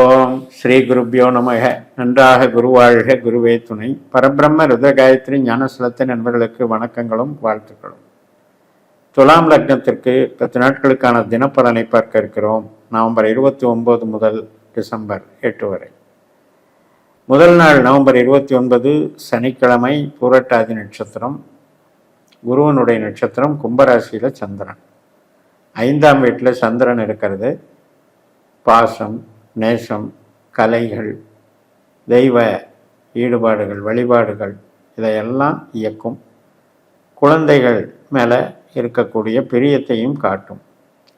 ஓம் ஸ்ரீ குருப்பியோ நமக. நன்றாக குருவாழ்க குருவே துணை. பரபிரம்ம ருத்ரகாயத்ரி காயத்ரி நண்பர்களுக்கு வணக்கங்களும் வாழ்த்துக்களும். துலாம் லக்னத்திற்கு பத்து நாட்களுக்கான தினப்பலனை பார்க்க இருக்கிறோம். நவம்பர் இருபத்தி ஒன்பது முதல் டிசம்பர் எட்டு வரை. முதல் நாள் நவம்பர் இருபத்தி ஒன்பது சனிக்கிழமை பூரட்டாதி நட்சத்திரம் குருவனுடைய நட்சத்திரம் கும்பராசியில் சந்திரன். ஐந்தாம் வீட்டில் சந்திரன் இருக்கிறது. பாசம் நேசம் கலைகள் தெய்வ ஈடுபாடுகள் வழிபாடுகள் இதையெல்லாம் இயக்கும். குழந்தைகள் மேலே இருக்கக்கூடிய பிரியத்தையும் காட்டும்.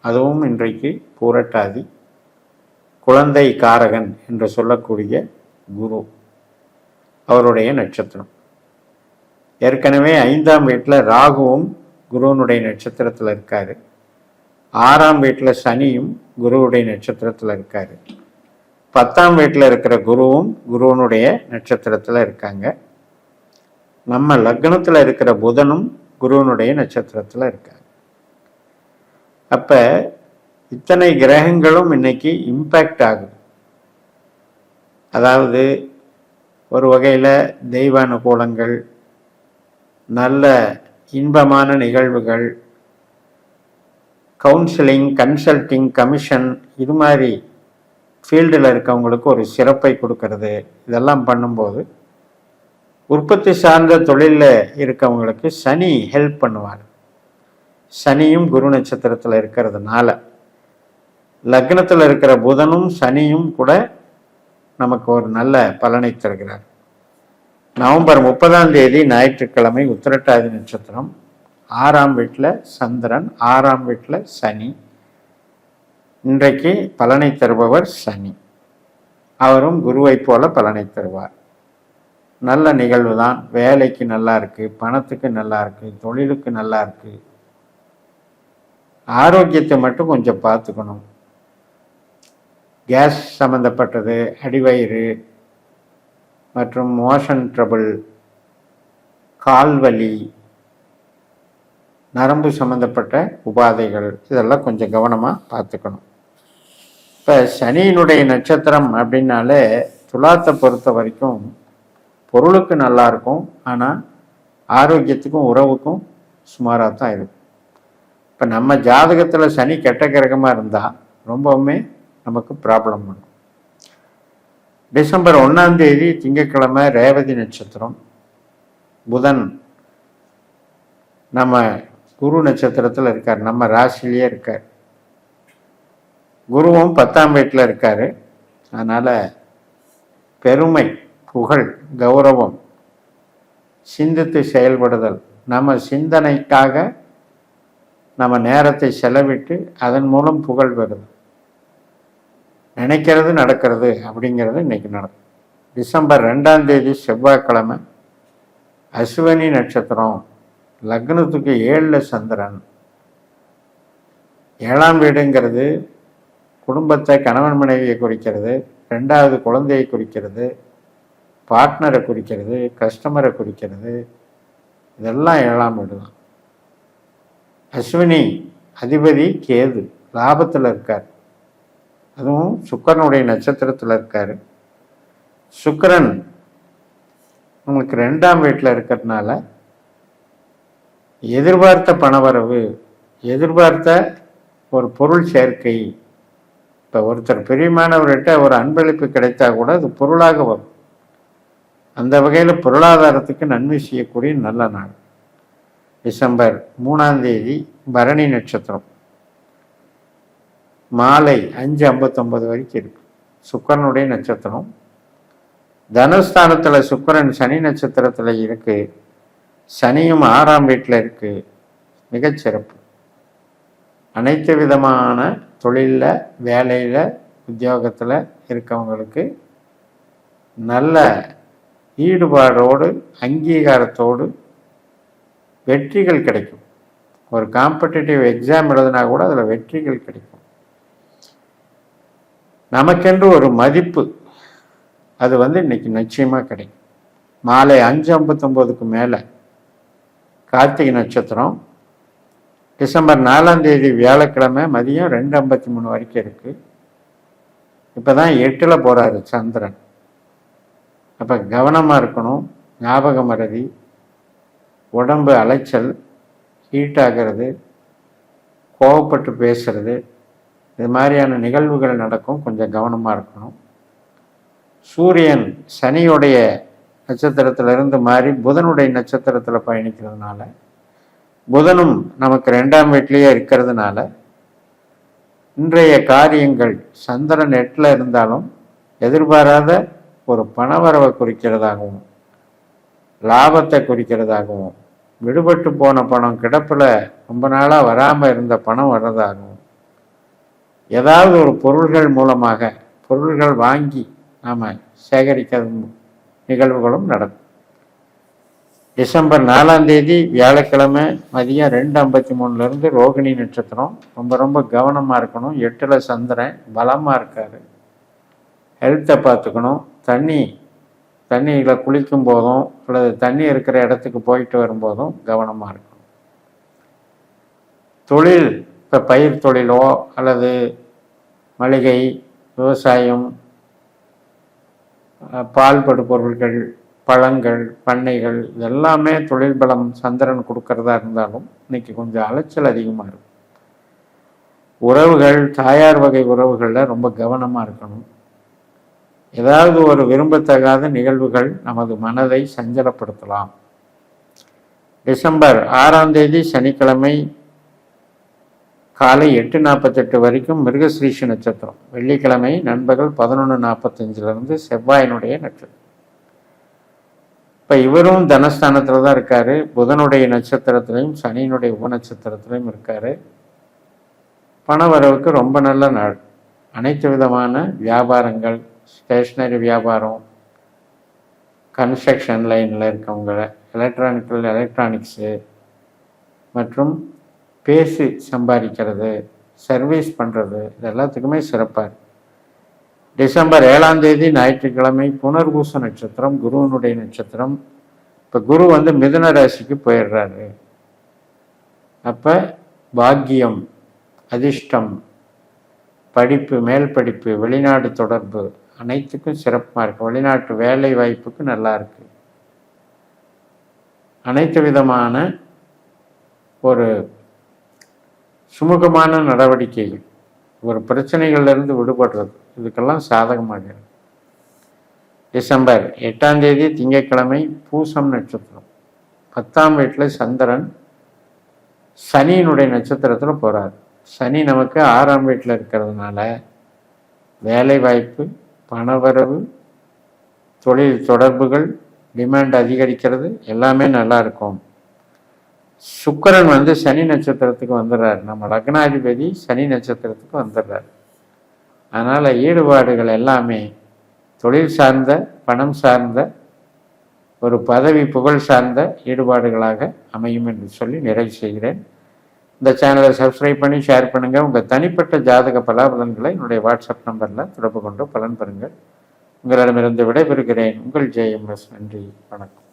அதுவும் இன்றைக்கு பூரட்டாதி. குழந்தை காரகன் என்று சொல்லக்கூடிய குரு அவருடைய நட்சத்திரம். ஏற்கனவே ஐந்தாம் வீட்டில் ராகுவும் குருவனுடைய நட்சத்திரத்தில் இருக்காரு. ஆறாம் வீட்டில் சனியும் குருவுடைய நட்சத்திரத்தில் இருக்காரு. பத்தாம் வீட்டில் இருக்கிற குருவும் குருவனுடைய நட்சத்திரத்தில் இருக்காங்க. நம்ம லக்னத்தில் இருக்கிற புதனும் குருவனுடைய நட்சத்திரத்தில் இருக்காங்க. அப்போ இத்தனை கிரகங்களும் இன்னைக்கு இம்பேக்ட் ஆகுது. அதாவது ஒரு வகையில் தெய்வ அனுகூலங்கள் நல்ல இன்பமான நிகழ்வுகள் கவுன்சிலிங் கன்சல்டிங் கமிஷன் இது மாதிரி ஃபீல்டில் இருக்கவங்களுக்கு ஒரு சிறப்பை கொடுக்கறது. இதெல்லாம் பண்ணும்போது உற்பத்தி சார்ந்த தொழிலில் இருக்கவங்களுக்கு சனி ஹெல்ப் பண்ணுவார். சனியும் குரு நட்சத்திரத்தில் இருக்கிறதுனால லக்னத்தில் இருக்கிற புதனும் சனியும் கூட நமக்கு ஒரு நல்ல பலனை தருகிறார். நவம்பர் முப்பதாம் தேதி ஞாயிற்றுக்கிழமை உத்திரட்டாதி நட்சத்திரம். ஆறாம் வீட்டில் சந்திரன் ஆறாம் வீட்டில் சனி. இன்றைக்கு பலனை தருபவர் சனி. அவரும் குருவைப் போல பலனை தருவார். நல்ல நிகழ்வு தான் வேலைக்கு நல்லா இருக்கு பணத்துக்கு நல்லா இருக்கு தொழிலுக்கு நல்லா இருக்கு. ஆரோக்கியத்தை மட்டும் கொஞ்சம் பார்த்துக்கணும். கேஸ் சம்மந்தப்பட்டது அடிவயிறு மற்றும் மோஷன் ட்ரபிள் கால்வலி நரம்பு சம்மந்தப்பட்ட உபாதைகள் இதெல்லாம் கொஞ்சம் கவனமாக பார்த்துக்கணும். இப்போ சனியினுடைய நட்சத்திரம் அப்படின்னாலே துலாத்தை பொறுத்த வரைக்கும் பொருளுக்கு நல்லா இருக்கும். ஆனால் ஆரோக்கியத்துக்கும் உறவுக்கும் சுமாராக தான் இருக்கும். இப்போ நம்ம ஜாதகத்தில் சனி கெட்ட கிரகமாக இருந்தால் ரொம்பவுமே நமக்கு ப்ராப்ளம் பண்ணும் டிசம்பர் ஒன்றாந்தேதி திங்கக்கிழமை திங்கட்கிழமை ரேவதி நட்சத்திரம் புதன் நம்ம குரு நட்சத்திரத்தில் இருக்கார். நம்ம ராசிலேயே இருக்கார். குருவும் பத்தாம் வீட்டில் இருக்கார். அதனால் பெருமை புகழ் கௌரவம் சிந்தித்து செயல்படுதல். நம்ம சிந்தனைக்காக நம்ம நேரத்தை செலவிட்டு அதன் மூலம் புகழ் பெறுதல். நினைக்கிறது நடக்கிறது அப்படிங்கிறது இன்றைக்கி நடக்கும். டிசம்பர் ரெண்டாம் தேதி செவ்வாய்க்கிழமை அஸ்வினி நட்சத்திரம் லக்னத்துக்கு ஏழில் சந்திரன். ஏழாம் வீடுங்கிறது குடும்பத்தை கணவன் மனைவியை குறிக்கிறது ரெண்டாவது குழந்தையை குறிக்கிறது பார்ட்னரை குறிக்கிறது கஸ்டமரை குறிக்கிறது இதெல்லாம் ஏழாம் வீடு தான். அஸ்வினி அதிபதி கேது லாபத்தில் இருக்கார். அதுவும் சுக்கரனுடைய நட்சத்திரத்தில் இருக்கார். சுக்கரன் உங்களுக்கு ரெண்டாம் வீட்டில் இருக்கிறதுனால எதிர்பார்த்த பணவரவு எதிர்பார்த்த ஒரு பொருள் சேர்க்கை இப்போ ஒருத்தர் பிரியமானவர்கிட்ட ஒரு அன்பளிப்பு கிடைத்தா கூட அது பொருளாக வரும். அந்த வகையில் பொருளாதாரத்துக்கு நன்மை செய்யக்கூடிய நல்ல நாள். டிசம்பர் மூணாம் தேதி பரணி நட்சத்திரம். மாலை அஞ்சு ஐம்பத்தொம்பது வரைக்கும் இருக்கு. சுக்கரனுடைய நட்சத்திரம். தனுஸ்தானத்தில் சுக்கரன் சனி நட்சத்திரத்தில் இருக்கு. சனியும் ஆறாம் வீட்டில் இருக்கு. மிகச்சிறப்பு. அனைத்து விதமான தொழிலில் வேலையில் உத்தியோகத்தில் இருக்கவங்களுக்கு நல்ல ஈடுபாடோடு அங்கீகாரத்தோடு வெற்றிகள் கிடைக்கும். ஒரு காம்படிட்டிவ் எக்ஸாம் எழுதுனா கூட அதில் வெற்றிகள் கிடைக்கும். நமக்கென்று ஒரு மதிப்பு அது வந்து இன்னைக்கு நிச்சயமாக கிடைக்கும். மாலை அஞ்சு ஐம்பத்தொம்போதுக்கு மேலே கார்த்திகை நட்சத்திரம் டிசம்பர் நாலாம் தேதி வியாழக்கிழமை மதியம் ரெண்டு ஐம்பத்தி மூணு வரைக்கும் இருக்குது இப்போ தான் எட்டில் போகிறாரு சந்திரன். அப்போ கவனமாக இருக்கணும். ஞாபக மறதி உடம்பு அலைச்சல் ஹீட் ஆகிறது கோவப்பட்டு பேசுறது இது மாதிரியான நிகழ்வுகள் நடக்கும். கொஞ்சம் கவனமாக இருக்கணும். சூரியன் சனியுடைய நட்சத்திரத்திலிருந்து மாறி புதனுடைய நட்சத்திரத்தில் பயணிக்கிறதுனால புதனும் நமக்கு ரெண்டாம் வீட்லேயே இருக்கிறதுனால இன்றைய காரியங்கள் சந்திரன் எட்டில் இருந்தாலும் எதிர்பாராத ஒரு பணவரவை குறிக்கிறதாகவும் லாபத்தை குறிக்கிறதாகவும் விடுபட்டு போன பணம் கிடப்பில் ரொம்ப நாளாக வராமல் இருந்த பணம் வர்றதாகவும் ஏதாவது ஒரு பொருள்கள் மூலமாக பொருள்கள் வாங்கி நாம் சேகரிக்கிறது நிகழ்வுகளும் நடக்கும். டிசம்பர் நாலாம் தேதி வியாழக்கிழமை மதியம் ரெண்டு ஐம்பத்தி மூணுலேருந்து ரோகிணி நட்சத்திரம். ரொம்ப ரொம்ப கவனமாக இருக்கணும். எட்டில் சந்திரன் பலமாக இருக்கார். ஹெல்த்தை பார்த்துக்கணும். தண்ணி தண்ணியில் குளிக்கும் போதும் அல்லது தண்ணி இருக்கிற இடத்துக்கு போயிட்டு வரும்போதும் கவனமாக இருக்கணும். தொழில் இப்போ பயிர் தொழிலோ அல்லது மளிகை விவசாயம் பால்படு பொருட்கள் பழங்கள் பண்ணைகள் இதெல்லாமே தொழில் பலம் சந்திரன் கொடுக்கறதா இருந்தாலும் இன்னைக்கு கொஞ்சம் அலைச்சல் அதிகமாக இருக்கும் உறவுகள் தாயார் வகை உறவுகளில் ரொம்ப கவனமாக இருக்கணும். ஏதாவது ஒரு விரும்பத்தகாத நிகழ்வுகள் நமது மனதை சஞ்சலப்படுத்தலாம். டிசம்பர் ஆறாம் தேதி சனிக்கிழமை காலை எட்டு நாற்பத்தெட்டு வரைக்கும் மிருகஸ்ரீஷி நட்சத்திரம். வெள்ளிக்கிழமை நண்பர்கள் பதினொன்று நாற்பத்தஞ்சிலிருந்து செவ்வாயினுடைய நட்சத்திரம். இப்போ இவரும் தனஸ்தானத்தில் தான் இருக்காரு. புதனுடைய நட்சத்திரத்திலையும் சனியினுடைய உபநட்சத்திரத்திலையும் இருக்காரு. பண வரவுக்கு ரொம்ப நல்ல நாள். அனைத்து விதமான வியாபாரங்கள் ஸ்டேஷ்னரி வியாபாரம் கன்ஸ்ட்ரக்ஷன் லைனில் இருக்கவங்க எலக்ட்ரானிக்கல் எலக்ட்ரானிக்ஸு மற்றும் பேசி சம்பாதிக்கிறது சர்வீஸ் பண்ணுறது இது எல்லாத்துக்குமே சிறப்பாக இருக்கு. டிசம்பர் ஏழாம் தேதி ஞாயிற்றுக்கிழமை புனர்பூச நட்சத்திரம் குருவனுடைய நட்சத்திரம். இப்போ குரு வந்து மிதுன ராசிக்கு போயிடுறாரு. அப்போ பாக்கியம் அதிர்ஷ்டம் படிப்பு மேல் படிப்பு வெளிநாடு தொடர்பு அனைத்துக்கும் சிறப்பாக இருக்குது வெளிநாட்டு வேலை வாய்ப்புக்கு நல்லா இருக்கு. அனைத்து விதமான ஒரு சுமூகமான நடவடிக்கைகள். ஒரு பிரச்சனைகள்லேருந்து விடுபடுறது. இதுக்கெல்லாம் சாதகமாக டிசம்பர் எட்டாம் தேதி திங்கட்கிழமை பூசம் நட்சத்திரம். பத்தாம் வீட்டில் சந்திரன் சனியினுடைய நட்சத்திரத்தில் போகிறார் சனி நமக்கு ஆறாம் வீட்டில் இருக்கிறதுனால வேலை வாய்ப்பு பணவரவு தொழில் தொடர்புகள் டிமாண்ட் அதிகரிக்கிறது. எல்லாமே நல்லா இருக்கும். சுக்கிரன் வந்து சனி நட்சத்திரத்துக்கு வந்துடுறாரு. நம்ம லக்னாதிபதி சனி நட்சத்திரத்துக்கு வந்துடுறாரு. அதனால் ஈடுபாடுகள் எல்லாமே தொழில் சார்ந்த பணம் சார்ந்த ஒரு பதவி புகழ் சார்ந்த ஈடுபாடுகளாக அமையும் என்று சொல்லி நிறைவு செய்கிறேன். இந்த சேனலை சப்ஸ்கிரைப் பண்ணி ஷேர் பண்ணுங்கள் உங்கள் தனிப்பட்ட ஜாதக பலாபலன்களை என்னுடைய வாட்ஸ்அப் நம்பரில் தொடர்பு கொண்டு பலன் பெறுங்கள். உங்களிடமிருந்து விடைபெறுகிறேன். உங்கள் ஜெயம் எஸ் நன்றி. வணக்கம்.